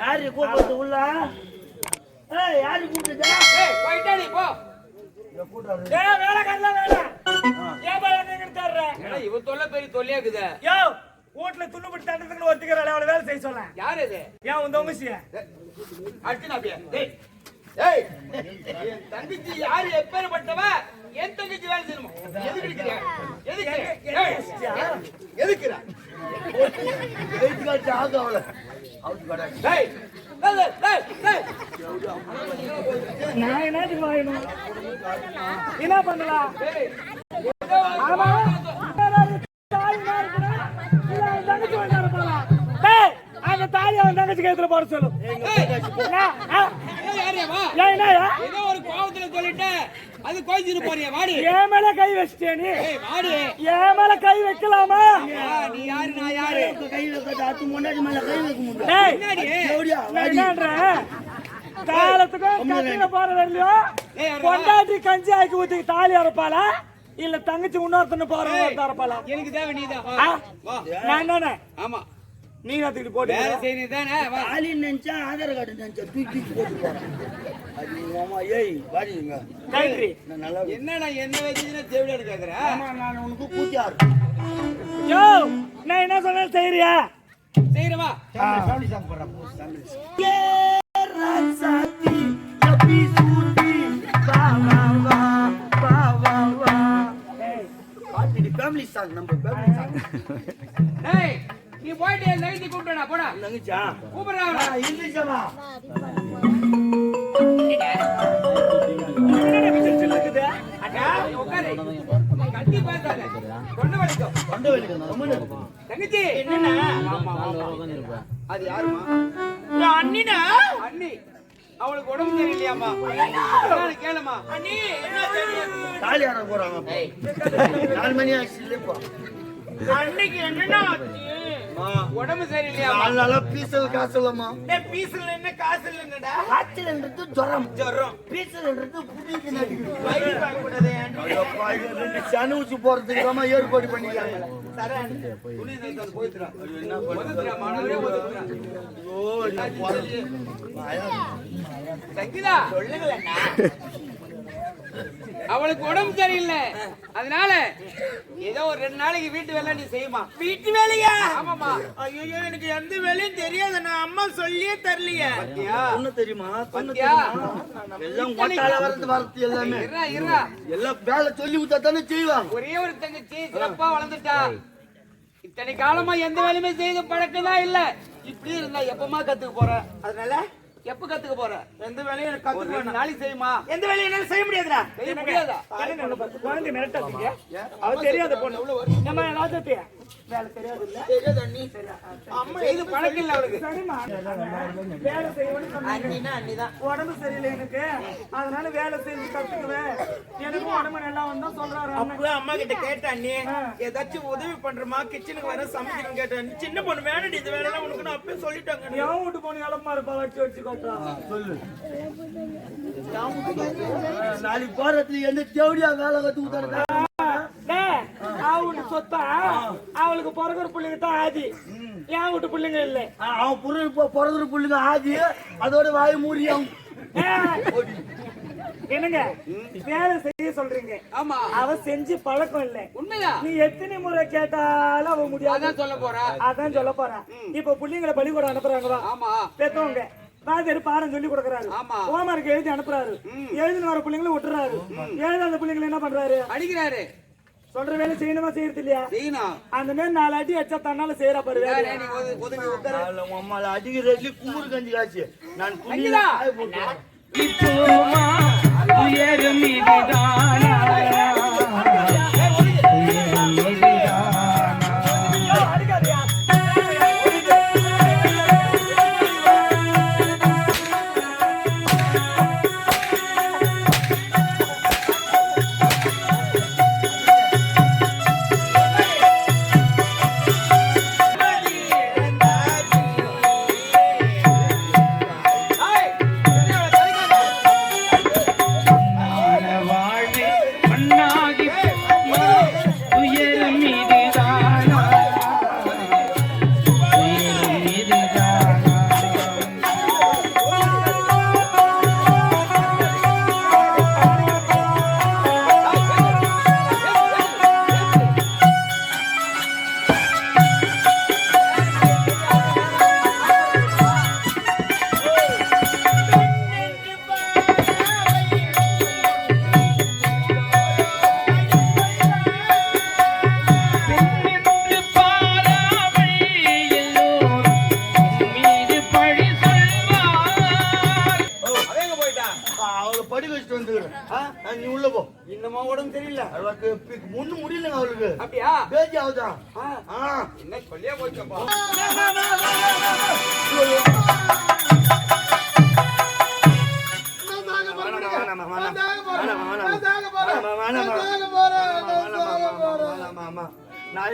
யாரு கூப்பிடுறது உள்ள ஏய் யாரு கூப்பிடுதா ஏய் போயிட்டே நீ போ ஏய் வேலைக்காரலாம் வேலை ஏன் பையன் எங்க தர்ற ஏடா, இவ தொல்லை பெரிய தொல்லையா இருக்குது யோ வீட்டுல துண்ணுபிடி தண்டத்துக்கு ஒத்துக்கிறாள் அவளை வேலை செய்ய சொல்ல யார் இது ஏன் உன் தொங்குசிய அர்ஜுன் அப்படியே டேய் ஏய் என் தங்கச்சி யாரு எப்பேற்பட்டவ என் தங்கச்சி வேலை செய்யணுமா எதுக்கு எதுக்கு ஏய், எதுக்குடா வெயிட் காட்டு ஆகு அவளை நான் என்னத்துக்கு வாங்கணும் என்ன பண்ணலாம் தங்கச்சி வந்தாரு அந்த அவன் போட சொல்லு என்ன? ஆ? ஒரு கோவத்துல சொல்லிட்டேன் அது கோயிச்சிட்டு போறியா? வாடி. மேல கை வச்சிட்டியா நீ. ஏய் வாடி. என் மேல கை வைக்கலாமா? நீ யாரு? நான் யாரு? கை வைக்க அத்து முன்னாடி மேல கை வைக்க முடியும் காலத்துக்கும் கட்டில போற வரலையும் ஏய், யாரா? பொண்டாட்டி கஞ்சி ஆக்கி ஊத்தி தாலி அரைப்பாளா இல்ல தங்கச்சி இன்னொருத்தன போற அரைப்பாளா எனக்கு தேவை நீதான். நான் என்னண்ணே? ஆமா. நீ அதுக்கிட்டு போட்டு வேலை செய்யணும் தானே நினைச்சா ஆதார் கார்டு நினைச்சா தூக்கி தூக்கி போட்டு போறேன். அது மாமா ஏய் வாடிங்க கைட்ரி நான் நல்லா என்னடா என்ன வச்சுன்னா தேவையான ஆமா நான் உனக்கு யோ நான் என்ன சொன்னாலும் செய்யறியா? செய்யறவா ஃபேமிலி சாங் போடுறேன் ஏ ராசாத்தி எப்பி சூட்டி வா வா வா வா வா வா. பாட்டு ஃபேமிலி சாங் நம்ம ஃபேமிலி சாங் டேய் நீ போயிட்டு நைட்டி கூப்பிட்டா போடா. தங்கச்சா கூப்பிடுறா. ஆ இங்கிலீஷமா அக்கா உட்காரு கட்டி பேசாத. தொண்டை வலிக்கும் கொண்ட வெளிக்கு ரொம்ப தங்கச்சி. ஆமா அது யாருமா? அண்ணினா? அண்ணி. அவளுக்கு உடம்பு சரியில்லையாமா கேளுமா அண்ணி! தாலி ஆட போறாங்க நாலு மணி ஆச்சு இல்லைப்பா. அன்னைக்கு என்னன்னா உடம்பு சரியில்லையாமா நாலு நாளா பீசல் காசலம்மா. பீஸ்ல என்ன காசு இல்லைன்னடா காய்ச்சல்ன்றது ஜுரம். ஜரம். பீசல்ன்றது புடிக்கு ரெண்டு சனி ஊசி போறதுக்கு தான் ஏற்பாடு பண்ணிக்கிறாங்க தைத்து அவளுக்கு உடம்பு சரியில்லை. அதனால ஏதோ ஒரு ரெண்டு நாளைக்கு வீட்டு வேலை நீ செய்யுமா? வீட்டு வேலையா? ஆமாமா ஐயோ எனக்கு எந்த வேலையும் தெரியாது. நான் அம்மா சொல்லியே தரலையே. பொண்ணு தெரியுமா? பொண்ணு பாத்தியா? தெரியுமா? எல்லாம் ஒட்டால வரது வரது எல்லாமே. எல்லாம் வேலை சொல்லி கொடுத்தா தானே செய்வாங்க. ஒரே ஒரு தங்கச்சி சிறப்பா வளர்ந்துட்டா. இத்தனை காலமா எந்த வேலையுமே செய்த பழக்கம் தான் இல்ல. இப்படி இருந்தா எப்பமா கத்துக்க போற? அதனால எப்ப கத்துக்க போற? எந்த வேலையும் எனக்கு கத்துக்க நாளைக்கு செய்யுமா? எந்த வேலையும் என்னால செய்ய முடியாதுடா. செய்ய முடியாதா? குழந்தை மிரட்டாதீங்க. அவ தெரியாத பொண்ணு. நம்ம ராஜத்தியா வேலை தெரியாது இல்ல அம்மா இது பழக்கம் இல்ல அவளுக்கு. சரிம்மா. வேலை செய்யணும்னு சொன்னீங்க. உடம்பு சரியில்லை எனக்கு. அதனால வேலை செஞ்சு கத்துக்குவேன். எனக்கும் உடம்பு நல்லா வந்தா சொல்றாரு. அப்பவே அம்மா கிட்ட கேட்டேன் நீ ஏதாச்சும் உதவி பண்றமா? கிச்சனுக்கு வர சமைக்கணும் கேட்டேன். சின்ன பொண்ணு வேணடி இந்த வேலையெல்லாம் உனக்கு நான் அப்பவே சொல்லிட்டாங்க நீ. எவன் வீட்டு போன இளமா இருப்பா வச்சு கொட்டா சொல்லு நாளைக்கு போறதுல எந்த தேவடியா வேலை கத்து அவனுக்கு சொத்தா? அவளுக்கு பிறகுற பிள்ளைங்க தான் ஆதி. என் வீட்டு பிள்ளைங்க இல்லை. அவன் புரு பிறகுற புள்ளுங்க ஆதி அதோட வாய் மூடியும் ஏய், என்னங்க? வேலை செய்ய சொல்றீங்க. ஆமா. அவ செஞ்சு பழக்கம் இல்லை. உண்மையா? நீ எத்தனை முறை கேட்டாலும் அவ முடியாது. அதான் சொல்ல போறா. அதான் சொல்ல போறேன் இப்ப பிள்ளைங்களை பள்ளிக்கூடம் அனுப்புறாங்க வா ஆமா. பெத்தவங்க. வாத்தியார் பாடம் சொல்லி கொடுக்கறாரு. ஆமா. ஹோம்ஒர்க் எழுதி அனுப்புறாரு. எழுதின வர பிள்ளைங்களை விட்டுறாரு. எழுதாத பிள்ளைங்களை என்ன பண்றாரு? அடிக்கிறாரு. சொல்ற வேலை செய்யணுமா செய்யறது இல்லையா செய்யணும். அந்த மாதிரி நாலு அடி அடிச்சா தன்னால செய்யறா பாரு வேலையை. யாரே நீ ஒது- ஒதுங்கி உட்காரு. அம்மால அடிக்கிற அடி குமுறு கஞ்சி காய்ச்சி. நான்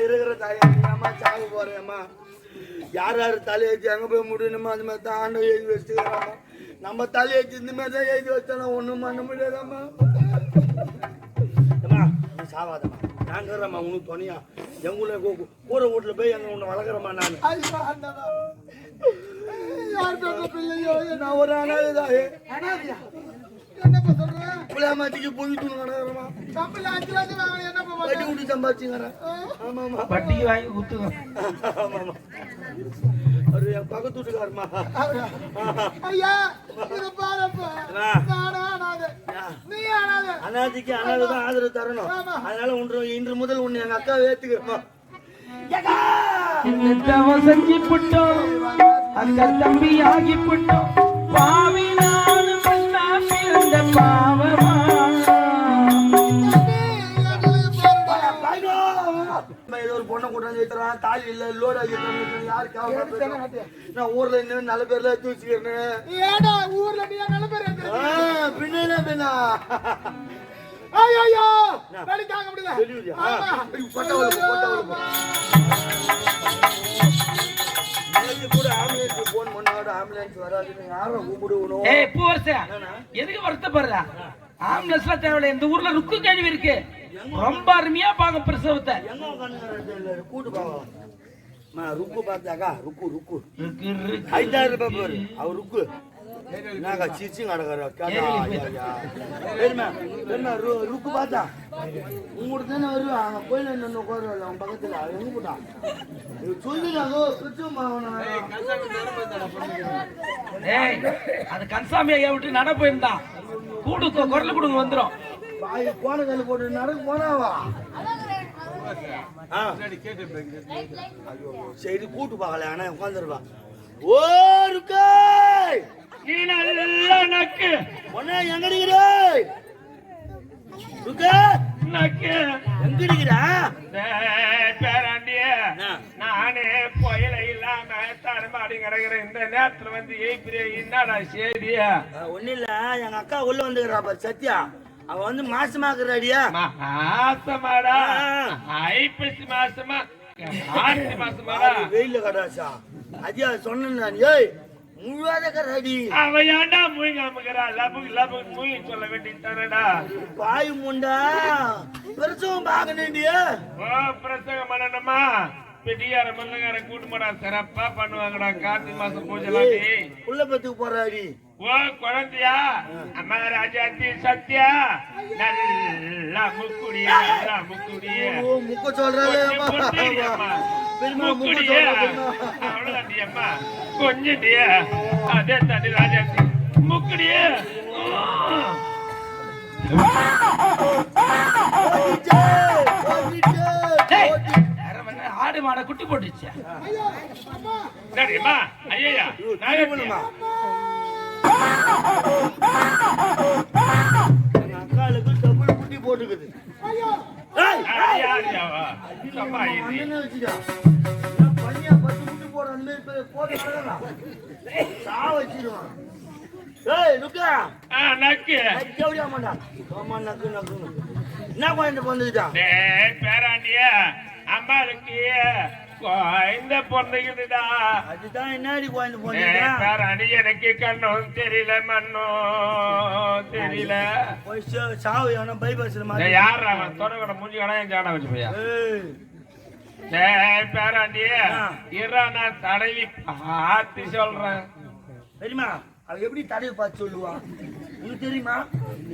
இருக்கிற தாய் அம்மா சாக போறேம்மா யார் யார் தலையேற்றி அங்க போய் முடியணுமோ அது மாதிரி தான் ஆண்டு எழுதி வச்சுக்கிறாம்மா நம்ம தலையேற்றி இந்த மாதிரி தான் எழுதி வச்சா ஒண்ணும் பண்ண முடியாதம்மா? சாவாதம்மா. நான் இருக்கிறேம்மா உனக்கு துணையா. எங்க ஊர்ல கூ- கூரை வீட்டுல போய் எங்க உன்னை வளர்க்குறேம்மா நான். நான் ஒரு அனாதைதாயே புள்ளாமாத்திக்கு போய் தூணு கிடக்குறேம்மா வட்டி விட்டு சம்பாதிச்சுங்கிறேன் ஆமா ஆமா வட்டிக்கு வாங்கி குத்துங்க ஆமா ஆமா அவரு என் பக்கத்து வீட்டுக்காரமா ஐயா இது பாருப்பா. நானா அனாதை? நீ அனாதை? அனாதைக்கு அனாதை தான் ஆதரவு தரணும். அதனால ஒன்று இன்று முதல் உன்னை எங்க அக்கா ஏத்துக்கிறோமா செஞ்சு புட்டோம்? அந்த தம்பி ஆகி புட்டோம் வைக்கிறான் தாலி இல்ல லோட் ஆகிட்டு யாரு கேவலப்படுத்துறா? நான் ஊர்ல இன்னும் நல்ல பேர்ல எடுத்து வச்சுக்கிறேன் ஏடா ஊர்ல நீ நல்ல பேர் பின்னா பின்னா? ஐயோ வலி தாங்க முடியல ஆம்புலன்ஸ் ஆம்புலன்ஸ் எதுக்கு வருத்தப்படுற? ஆம்புலன்ஸ்ல தேவையில்ல இந்த ஊர்ல ருக்கு கழிவு இருக்கு. ரொம்ப அருமையா பாங்க பிரசவத்தை. கூட்டு போவோம். ருக்கு பார்த்தாக்கா ருக்கு ருக்கு. ஐந்தாயிரம் ரூபாய் பாரு அவர் ருக்கு. நாங்க பெருமை பெருமை ருக்கு பார்த்தா? உங்களுக்கு தானே வருவா அங்க கோயில நின்று உட்காருவல அவன் பக்கத்துல. அவன் எங்க போட்டான் ஏய் அது கன்சாமி ஐயா விட்டு நட போயிருந்தான் கூடு குரல் கொடுங்க வந்துரும். பாய் போன கல்லு போட்டு நடந்து போனாவா? சரி கூட்டு பார்க்கல ஆனா உட்காந்துருவா ஓ ருக்காய் நீ நல்லா நக்கு ஒன்னே எங்க இருக்கிறே ருக்கா! நக்கு எங்க இருக்கிறா. நானே புயல இல்லாம தடுமாடி கிடக்குறேன் இந்த நேரத்துல வந்து ஏய்பிரிய என்னடா சேதியா ஒண்ணு இல்ல எங்க அக்கா உள்ள வந்துக்கிறா பாரு சத்யா. அவ வந்து மாசமாக்குறாடியா? மாசமாடா. ஐப்பசி மாசமா? வெயில கடாசா அதியா சொன்னேன் நான். ஏய் பாய் முண்டா. பாக்கணுண்டியா ஓ பிரசங்கம் பண்ணணுமா? பெட்டியார மல்லங்கார கூட்டுமாடா சிறப்பா பண்ணுவாங்கடா. கார்த்திகை மாசம் பூஜை உள்ள பத்துக்கு போறாடி ஓ குழந்தையா? அம்மா ராஜாத்தி சத்யா. நல்லா முக்குடிய நல்லா முக்குடிய. ஓ முக்க அம்மா. பெருமா முக்க சொல்றா அவ்வளவுதாண்டி அம்மா. கொஞ்சடிய அதே தண்ணி ராஜாத்தி முக்குடிய. போயிட்டே. ஆடு மாட குட்டி போட்டுச்சு சரிம்மா ஐயா? எங்க அக்காளுக்கு டபுள் குட்டி போட்டுக்குது பையன் பத்து குட்டி போடுறான், இந்த மாதிரி இப்ப போட சொல்லலாம். சா வச்சிருவான். ஏய், லுக்கா. நக்கு ஏய், ஜவுளியா மாட்டான். ஆமா, நக்கு, நக்குன்னு. என்ன குழந்தை பிறந்துக்கிட்டான்? டேய் பேராண்டிய அம்மாளுக்கு குழந்தை பிறந்துக்குதுடா அதுதான் என்னடி குழந்தை? பேராண்டி எனக்கு கண்ணும் தெரியல மண்ணும் தெரியல. சாவு எவனோ bypass ல டேய், மாட்டி- யார் அவன்? தொடங்கட மூஞ்சி கடை என் ஜாட வச்சு போயா? பேராண்டிய. இரா நான் தடவி பார்த்து சொல்றேன். தெரியுமா அவ எப்படி தடவை பார்த்து சொல்லுவா? உனக்கு தெரியுமா?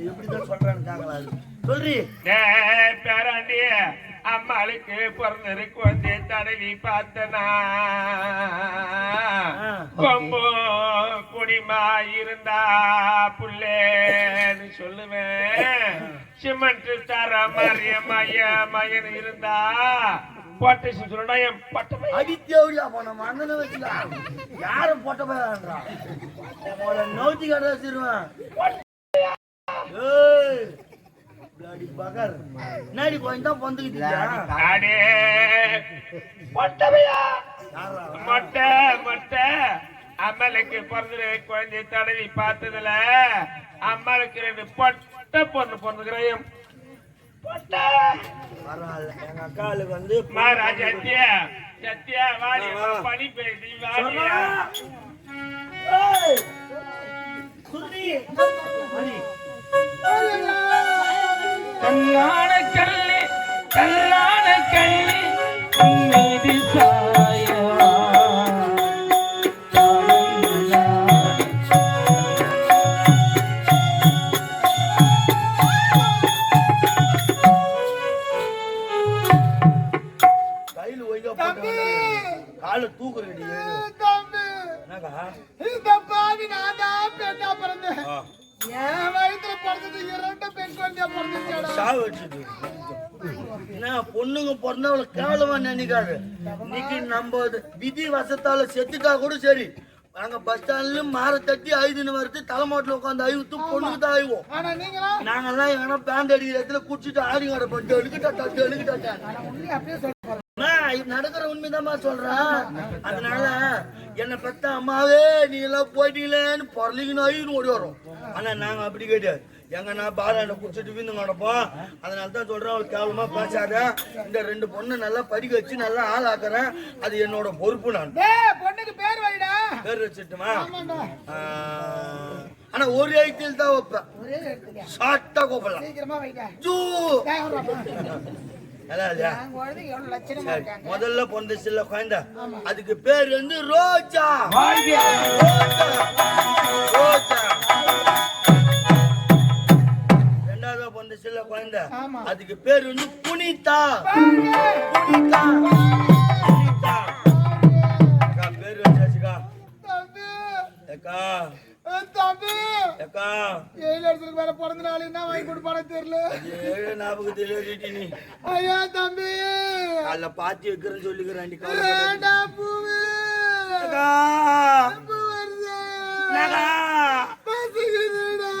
எப்படிதான் சொல்றான்னு அது சொல்றி டேய் பேராண்டி அம்மாளுக்கு பிறந்திருக்கு வந்து தடவி பார்த்தனா. கொம்பு குடிமா இருந்தா புள்ளேன்னு சொல்லுவேன். சிமெண்ட் தர மாதிரிய மைய மயன் இருந்தா. பொட்டேஷன் சொல்லடா என் பட்டமை அடித்தேவடியா போன மண்ணனை யாரும் போட்ட போயான்றா நோத்தி கடை வச்சிருவேன். நாடி கொஞ்சம் மொட்டையா யாரா மொட்டை அம்மலுக்கு பிறந்த குழந்தை தடவி பார்த்ததுல அம்மாளுக்கு ரெண்டு பொட்டை பொண்ணு அக்காளுக்கு வந்து மாறா சத்தியா சத்தியா வாடி பனி பேசி வாடியா! கல்லான கல்லி கல்லான கல்லி மீது சாயவா? கையில ஒய்யா தம்பி! போட்டு காலை தூக்குறடி தம்பி! என்னக்கா? இந்த பாவி நான் தான் பெண்ணா பிறந்தேன். பொண்ணுங்க பிறந்தவள கேவலமா நினைக்காது. இன்னைக்கு நம்ம விதி வசத்தால செத்துட்டா கூட சரி. அங்க பஸ் ஸ்டாண்ட்ல மாற தட்டி ஐதுன்னு வருது தலைமாட்டில் உட்காந்து ஐவுத்து பொண்ணுக்கு தான் ஐவோம் நாங்கெல்லாம் எங்கன்னா பேண்ட் அடிக்கிற இடத்துல குடிச்சிட்டு ஆடி கடப்போம் எழுக்கிட்டா எழுக்கிட்டா உண்மையை நடக்கிற உண்மைதாம்மா சொல்றேன் அதனால என்னை பெத்த அம்மாவே நீ எல்லாம் போயிட்டீங்களேன்னு பொருளிங்கன்னு ஐயன்னு ஓடி வரும் ஆனா நாங்க அப்படி கிடையாது. எங்க நான் பாலாண்ட குடிச்சிட்டு வீந்து நடப்போம் அதனால தான் சொல்றேன் அவளுக்கு கேவலமா பேசாத. இந்த ரெண்டு பொண்ணு நல்லா படிக்க வச்சு நல்லா ஆளாக்குறேன். அது என்னோட பொறுப்பு நான். பொண்ணுக்கு பேர் வைடா. பேர் வச்சுட்டுமா? ஆனா ஒரு ஐட்டில் தான் வைப்பேன். ஷார்ட்டா கூப்பிடலாம். சீக்கிரமா வைடா. ஜூ. நல்லா இல்லையா? நாங்க குழந்தை முதல்ல குழந்தை. அதுக்கு பேர் வந்து ரோஜா. ரோஜா. ரெண்டாவது பொந்துச்சுல குழந்தை. ஆமா. அதுக்கு பேர் வந்து புனிதா. புனிதா. புனிதா. அக்கா பேர் வச்சாச்சுக்கா. தம்பி. அக்கா. தம்பி! அக்கா ஏழு இடத்துக்கு வேற பிறந்த நாள் என்ன? வாங்கி கொடுப்பானு தெரியல. ஞாபகத்தில் எழுதிட்டி நீ. ஐயா தம்பி! அதுல பாத்தி வைக்கிறேன்னு சொல்லிக்கிறேன் வேண்டாம் பூவு அக்கா பூ? வருது? அக்கா பசிக்குதுடா.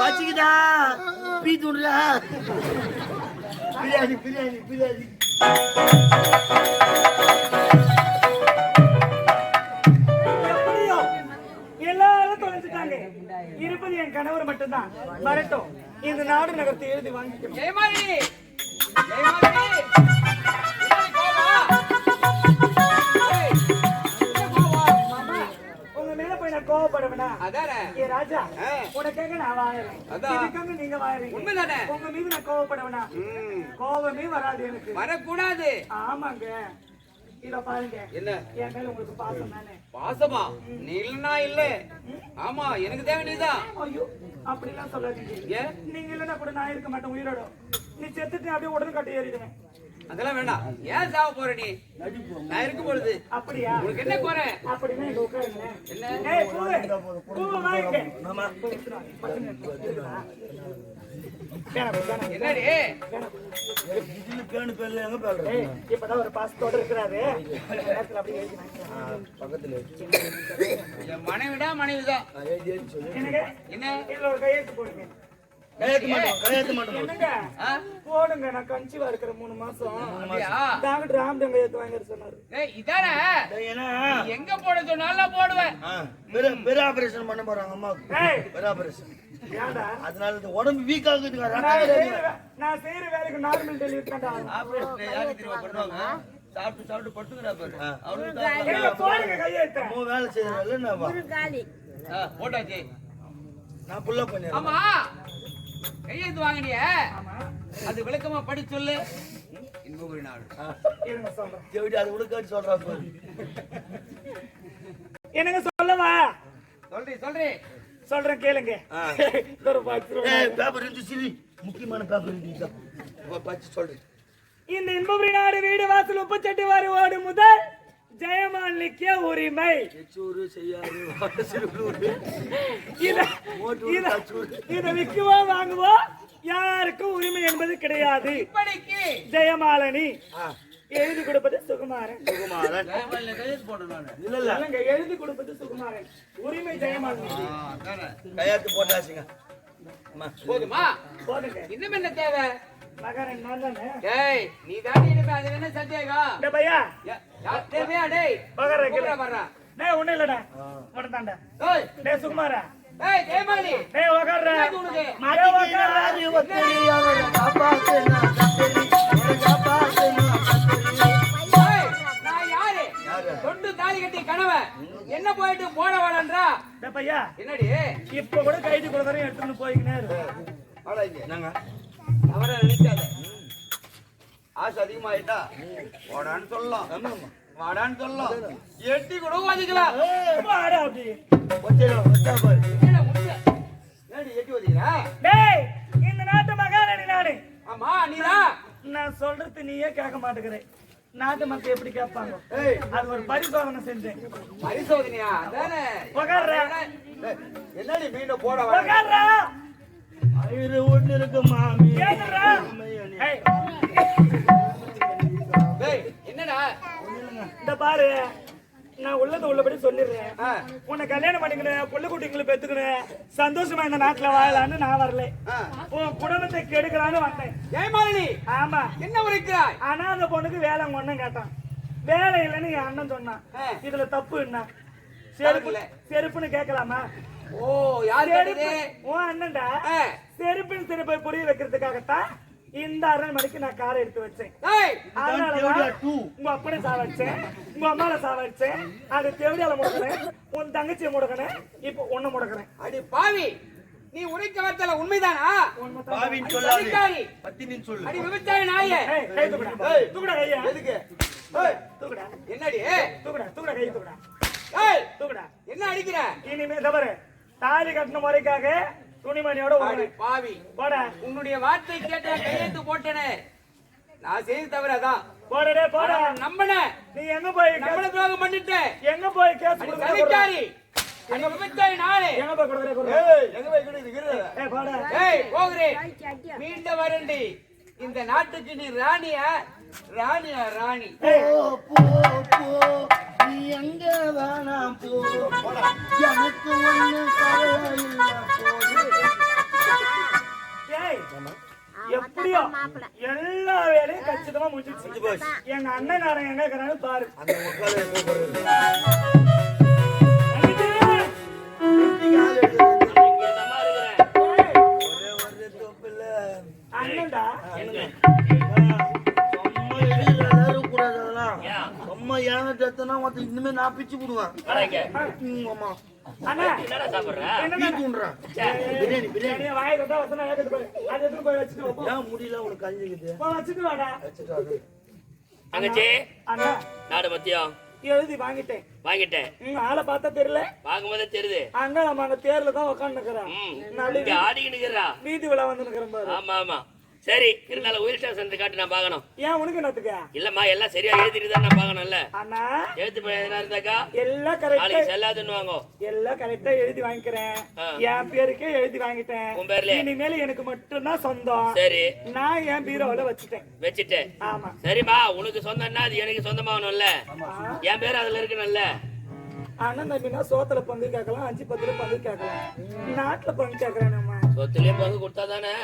பச்சிக்குதா பீ துண்டுடா பிரியாணி பிரியாணி பிரியாணி. இருப்பது என் கணவர் மட்டும்தான். வரட்டும். இந்த நாடு நகரத்தை எழுதி வாங்கிக்கணும். ஜெயமாரி ஜெயமாரி கோவப்படுவேனா? அதானே. ஏ ராஜா. உனக்காக நான் வாழறேன். இதுக்காக நீங்க வாழறீங்க உண்மைதானே? உங்க மீது நான் கோவப்படுவேனா? கோவமே வராது எனக்கு. வரக்கூடாது. ஆமாங்க. இத பாருங்க. என்ன? என் மேல உங்களுக்கு பாசம் தானே? பாசமா? நீ இல்லனா இல்ல. ஆமா எனக்கு தேவை நீதான். ஐயோ அப்படிலாம் சொல்லாதீங்க. ஏன் நீங்க இல்லைன்னா கூட நான் இருக்க மாட்டேன் உயிரோட. நீ செத்துட்டு அப்படியே உடனே கட்டி ஏறிடுவேன். அதெல்லாம் வேண்டாம். ஏன் சாவ போற நீ? நான் இருக்கும் பொழுது. அப்படியா? உனக்கு என்ன குறை? அப்படின்னா இங்க உட்காருங்க. என்ன? ஏய் பூவே பூவை வாங்கிக்க மாமா என்னடி? இப்பதான் ஒரு பாசத்தோட இருக்கிறாரு. பக்கத்துல மனைவிடா மனைவிதான். என்ன? இதுல ஒரு கையெழுத்து போடுங்க. போடுங்க நான் கன்சீவா இருக்கிற மூணு மாசம். டாக்டர் கையெழுத்து வாங்கிட்டு சொன்னாரு. ஏய் இதானே? ஏன்னா நீ எங்க போட சொன்னாலும் நான் போடுவேன். பெரிய ஆபரேஷன் பண்ண போறாங்க அம்மாவுக்கு. ஏய். பெரிய ஆபரேஷன் அதனால இந்த உடம்பு வீக் ஆகுதுங்க நான் செய்யற வேலைக்கு நார்மல் டெலிவரி தான்டா. சாப்பிட்டு சாப்பிட்டு பட்டுக்கிறா பாரு. கையெழுத்த. மூணு வேலை செய்யறதில்ல நான் போட்டாச்சு. நான் புள்ள ஆமா. கையெழுத்து வாங்கினிய. அது விளக்கமா படி சொல்லு. இன்பபுரி நாடு. சொல்றேன். அது என்னங்க சொல்லவா? சொல்றி சொல்றி. சொல்றேன் கேளுங்க. ஒரு பேப்பர் முக்கியமான பேப்பர் சொல்லு. இந்த இன்பபுரி நாடு வீடு வாசல் உப்புச்சட்டி வாரி ஓடு முதல். ஜெயமாலிக்க உரிமை. எச்சூரு செய்யாறு வாசலூரு இத விற்கவோ வாங்குவோ யாருக்கும் உரிமை என்பது கிடையாது. இப்படிக்கு. ஜெயமாலினி எழுதி கொடுப்பது சுகுமாரன். சுகுமாரன். இல்ல இல்ல. எழுதி கொடுப்பது சுகுமாரன். உரிமை ஜெயமாலினி. கையாத்து போட்டாச்சுங்க. போதுமா? போடுங்க இன்னும் என்ன தேவை? மகாராணி நான் தானே? டேய் நீ தாண்டி இனிமே அது என்ன சந்தேகம்? இந்த பையா? டேய் டேய். ஒண்ணும் இல்லடா. மட்டும் தாண்டா ஏய் டேய் சுகுமாரா. ஏய் ஜெயமாலி. டேய் டேய் உக்கார்றா யாரு ஒத்தடி அவரை காப்பாத்துனா கத்தரி அவரை காப்பாத்துனா தொண்டு தாலி கட்டி கணவன். என்ன போயிட்டு போன வரன்றா டேய் பையா. என்னடி? இப்ப கூட கைது கொடுத்தரையும் எடுத்துன்னு போய்க்கினே இரு அவரை ஆசை அதிகமாயிட்டா வாடான்னு சொல்லலாம். வாடான்னு சொல்லலாம். எட்டி கூட ஒதுக்கலாம் ஏய், வாடா அப்படி. பாரு. எட்டி ஒதுக்கிறா டேய் இந்த நாட்டு மகாராணி நானு. ஆமா நீதான் நான் சொல்றது நீயே கேட்க மாட்டேங்கிற. நாட்டு மக்கள் எப்படி கேட்பாங்க? அது ஒரு பரிசோதனை செஞ்சேன். பரிசோதனையா? அதானே. என்னடி மீண்டும் போட வர? ஒண்ணு இருக்கு மாமி. என்னடா? இந்த பாரு நான் உள்ளது உள்ளபடி சொல்லிடுறேன். உன்னை கல்யாணம் பண்ணிக்கணும் புள்ள குட்டிங்களை பெத்துக்கணும். சந்தோஷமா இந்த நாட்டுல வாழலான்னு நான் வரல. உன் குடும்பத்தை கெடுக்கலான்னு வந்தேன். ஜெயமாலினி ஆமா. என்ன உரைக்கிறாய்? ஆனா அந்த பொண்ணுக்கு வேலை ஒண்ணும் கேட்டான். வேலை இல்லைன்னு என் அண்ணன் சொன்னான். இதுல தப்பு என்ன? செருப்பு இல்ல. செருப்புன்னு கேட்கலாமா? ஓ யார் உன் அண்ணன்டா? ஆ. செருப்பின் செருப்பை புரிய வைக்கிறதுக்காகத்தான் இந்த அரண்மனைக்கு நான் காரை எடுத்து வச்சேன். டேய் அதனாலதான் உங்க அப்பனை சாவடிச்சேன். உங்க அம்மாவை சாவடிச்சேன். அது தேவடியால முடக்கிறேன் உன் தங்கச்சியை முடக்கிறேன் இப்போ உன்னை முடக்கிறேன் அடி பாவி! நீ உரைக்க வார்த்தையில உண்மைதானா. பாவின்னு சொல்லாது. அதிகாரி பத்தினின்னு சொல்லு. அடி விபச்சாரி நாயே! ஏய், கை தூக்குடா. ஏய். தூக்குடா கையா. எதுக்கு ஏய், தூக்குடா. என்னடி? தூக்குடா, தூக்குடா, கையை தூக்குடா. ஏய்! தூக்குடா. என்ன அடிக்கிற? இனிமே பாரு, தாலி கட்டின முறைக்காக துணிமணியோட ஓடுறேன். பாவி. போடா. உன்னுடைய வார்த்தை கேட்ட கையெழுத்து போட்டேனே. நான் செய்து தவிர அதான். போடா டேய், போடா. நம்பன நீ எங்க போய் நம்மள துரோகம் பண்ணிட்டேன் எங்க போய் கேஸ் நாளே எங்க போய் கொடுக்குற? எங்க போய் ஏய், போடா. ஏய் மீண்ட வரண்டி. இந்த நாட்டுக்கு நீ ராணியா? ராணியா ராணி. போ போ போ. நீ எங்க வேணாம் போ. எனக்கு ஒண்ணு எப்படியோ எல்லா வேலையும் கச்சிதமா முடிஞ்சிச்சு எங்க அண்ணன் நாரன் எங்க இருக்கிறான்னு பாரு. அந்த ஏத்துட்டு போய் அதை எடுத்துட்டு போய் வச்சுட்டு வா, போ. ஏன் முடியல? உனக்கு வாங்க. தங்கச்சி. அண்ணா. நாடு மத்தியம் எழுதி வாங்கிட்டேன். வாங்கிட்டேன். ஆளை பார்த்தா தெரியல. வாங்கும்போதே தெரியுது. அங்க நம்ம அங்க தேர்ல தான் நல்ல இங்க ஆடிக்கிட்டு இருக்கிறா. வீதி விழா வந்து நிக்கிறேன் பாரு. ஆமா ஆமா. சரி இருந்தாலும் உயிர் ஸ்டேஷன் காட்டி நான் பார்க்கணும். ஏன் உனக்கு என்னத்துக்க? இல்லம்மா எல்லாம் சரியா எழுதிட்டு தான் நான் பார்க்கணும்ல. அண்ணா எழுத்து எதனா இருந்தாக்கா? எல்லாம் கரெக்டா நாளைக்கு செல்லாதுன்னு வாங்கோ. எல்லாம் கரெக்டா எழுதி வாங்கிக்கிறேன். என் பேருக்கே எழுதி வாங்கிட்டேன். உன் பேர்லயே? இனிமேல் எனக்கு மட்டும்தான் சொந்தம். சரி. நான் என் பீரோல வச்சுட்டேன். வச்சுட்டேன். ஆமா. சரிம்மா உனக்கு சொந்தம்னா அது எனக்கு சொந்தமாகணும்ல. என் பேர் அதுல இருக்கணும்ல. அண்ணன் தம்பினா சோத்துல பங்கு கேட்கலாம் அஞ்சு பத்துல பங்கு கேட்கலாம். நாட்டுல பங்கு கேட்கறேன் நம்ம. சொத்துலயும் பங்கு கொடுத்தா தானே?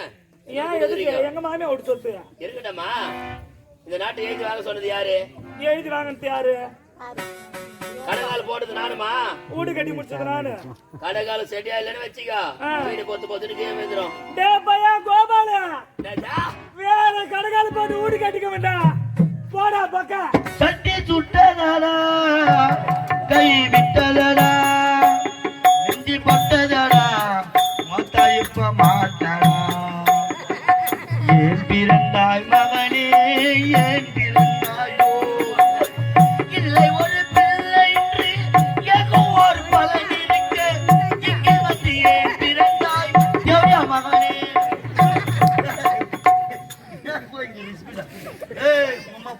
ஏன் எதுக்கு எங்க சொத்து இருக்கட்டம்மா. இந்த நாட்டை எழுதி வாங்க சொன்னது யாரு? எழுதி வாங்கினது யாரு? கடைக்கால் போட்டது நானுமா வீடு கட்டி முடிச்சது நானு. கடைக்கால் செடியா இல்லைன்னு வச்சுக்கோ. வீடு பொத்து வந்துடும் டே பையா கோபாலா. வேற கடைக்கால போட்டு வீடு கட்டிக்க வேண்டாம் போடா பக்கா. சட்டி சுட்டதடா. கை விட்டதடா. நெஞ்சி பட்டதடா. மொத்த இப்ப மாட்டடா. ஏன் பிறந்தாய் மகனே ஏன்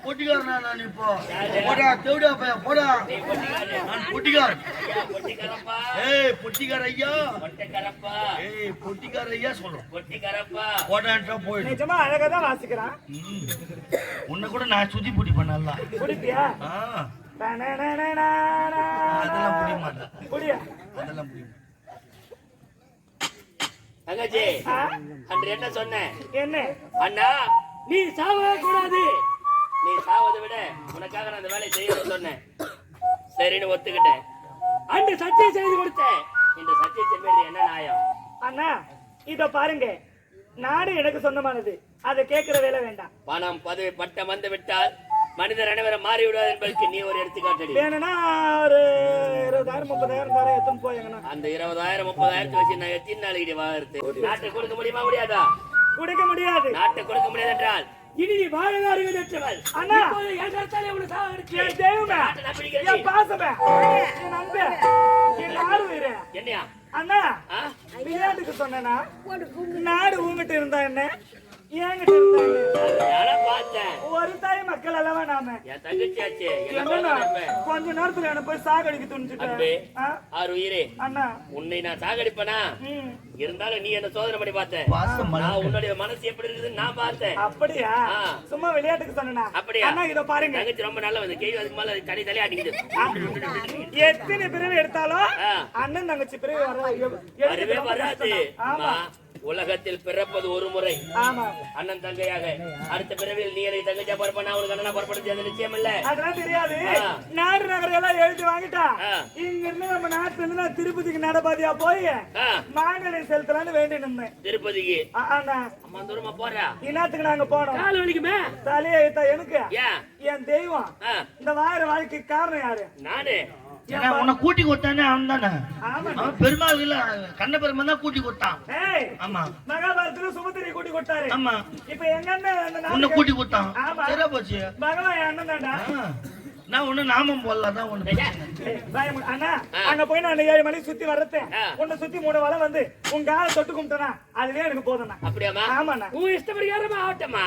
பொட்டிக்காரனா நான் இப்போ. போடா தேவடா பையன் போடா. நான் பொட்டிக்கார் பொட்டிக்காரப்பா ஏய் பொட்டிக்கார ஐயா. பொட்டிக்காரப்பா ஏய் பொட்டிக்கார ஐயா சொல்றோம் பொட்டிக்காரப்பா போடான்றா போயிடு. நிஜமா அழகா தான் வாசிக்கிறான். உன்னை கூட நான் சுத்தி புடி பண்ணலாம் குடிப்பியா ஆ. தனனனனனன. அதெல்லாம் புரிய மாட்டேன் அதெல்லாம் புரிய தங்கச்சி? அன்று என்ன சொன்னேன் என்ன? அண்ணா நீ சாவவே கூடாது நீ சாவதை விட உனக்காக நான் அந்த வேலையை செய்யணும்னு சொன்னேன். சரின்னு ஒத்துக்கிட்டேன். அன்று சத்தியம் செய்து கொடுத்தேன். இந்த சத்தியத்தை மீறி என்ன நியாயம்? அண்ணா இத பாருங்க. நாடு எனக்கு சொந்தமானது. அதை கேட்கிற வேலை வேண்டாம். பணம் பதவி பட்டம் வந்து விட்டால் மனிதர் அனைவரும் மாறி விடுவார் என்பதற்கு நீ ஒரு எடுத்துக்காட்டடி. வேணும்னா ஒரு இருபதாயிரம் முப்பதாயிரம் தர எத்தனை போயங்கண்ணா அந்த இருபதாயிரம் முப்பதாயிரத்தை வச்சு நான் எத்தனை நாளைக்கு வாழறது நாட்டை கொடுக்க முடியுமா முடியாதா? கொடுக்க முடியாது. நாட்டை கொடுக்க முடியாது என்றால் இனி நீ அறிவதற்றவள் அண்ணா. என் கருத்தாலே உனக்கு சாவடிச்சு. என் தெய்வமே. என் பாசமே! என் அன்பே! என் நாடு உயிரே என்னையா? அண்ணா! ஆ? விளையாட்டுக்கு சொன்னேனா? நாடு உங்ககிட்ட இருந்தா என்ன? பார்த்தேன். ஒரு தாய் மக்கள் அல்லவா நாம? கொஞ்ச நேரத்துல என்ன போய் சாகடிக்க துணிச்சுட்டேன் அண்ணா. உன்னை நான் சாகடிப்பனா? இருந்தாலும் நீ என்ன சோதனை பண்ணி பார்த்த? வாசம் நான் உன்னுடைய மனசு எப்படி இருக்குதுன்னு நான் பார்த்தேன். அப்படியா. சும்மா விளையாட்டுக்கு சொன்னா அப்படியா? அண்ணா இத பாருங்க. தங்கச்சி ரொம்ப நல்ல வந்து கேள்வி அதுக்கு மேல தனி தலையா அடிக்குது. எத்தனை பிறவி எடுத்தாலும். அண்ணன் தங்கச்சி வர வரவே வராது. ஆமா. உலகத்தில் பிறப்பது ஒரு முறை. அண்ணன் தங்கையாக. அடுத்த பிறவியில் நீ எனக்கு தங்கச்சியா பிறப்ப நான் உனக்கு அண்ணனா பிறப்படுறது அது நிச்சயம் இல்ல. அதெல்லாம் தெரியாது. நாடு நகரம் எல்லாம் எழுதி வாங்கிட்டா. இங்க இருந்து நம்ம நாட்டுல இருந்து நான் திருப்பதிக்கு நடபாதியா போய் ஆ, மாங்கனி செலுத்தலாம்னு வேண்டி நின்றேன் திருப்பதிக்கு? அம்மா தூரமா போறா? இன்னாத்துக்கு நாங்க போனோம்? கால் வலிக்குமே? தலையை எனக்கு? என் தெய்வம். இந்த வாயிர வாழ்க்கைக்கு காரணம் யாரு? நானு. ஏன்னா உன்னை கூட்டி கொடுத்தானே அவன் தானே? ஆமா அவன் பெருமாள் இல்ல கண்ண பெருமாள் தான் கூட்டி கொடுத்தான். ஏய் ஆமா. மகாபாரதத்துல சுமத்திரி கூட்டி கொடுத்தாரு. ஆமா. இப்ப எங்க அண்ணன் உன்னை கூட்டி கொடுத்தான். ஆமா. சரியா போச்சு? பகவான் அண்ணன் தான்டா. நான் ஒண்ணு நாமம் போடலாம் தான் ஒண்ணு அண்ணா. அங்க போய் நான் ஏழு மணிக்கு சுத்தி வர்றேன். உன்னை சுத்தி மூணு வலை வந்து உங்க காலை தொட்டு கும்பிட்டனா? அதுவே எனக்கு போதும்ண்ணா. அப்படியாம்மா? ஆமாண்ணா. உன் இஷ்டப்படி யாரமா ஆகட்டமா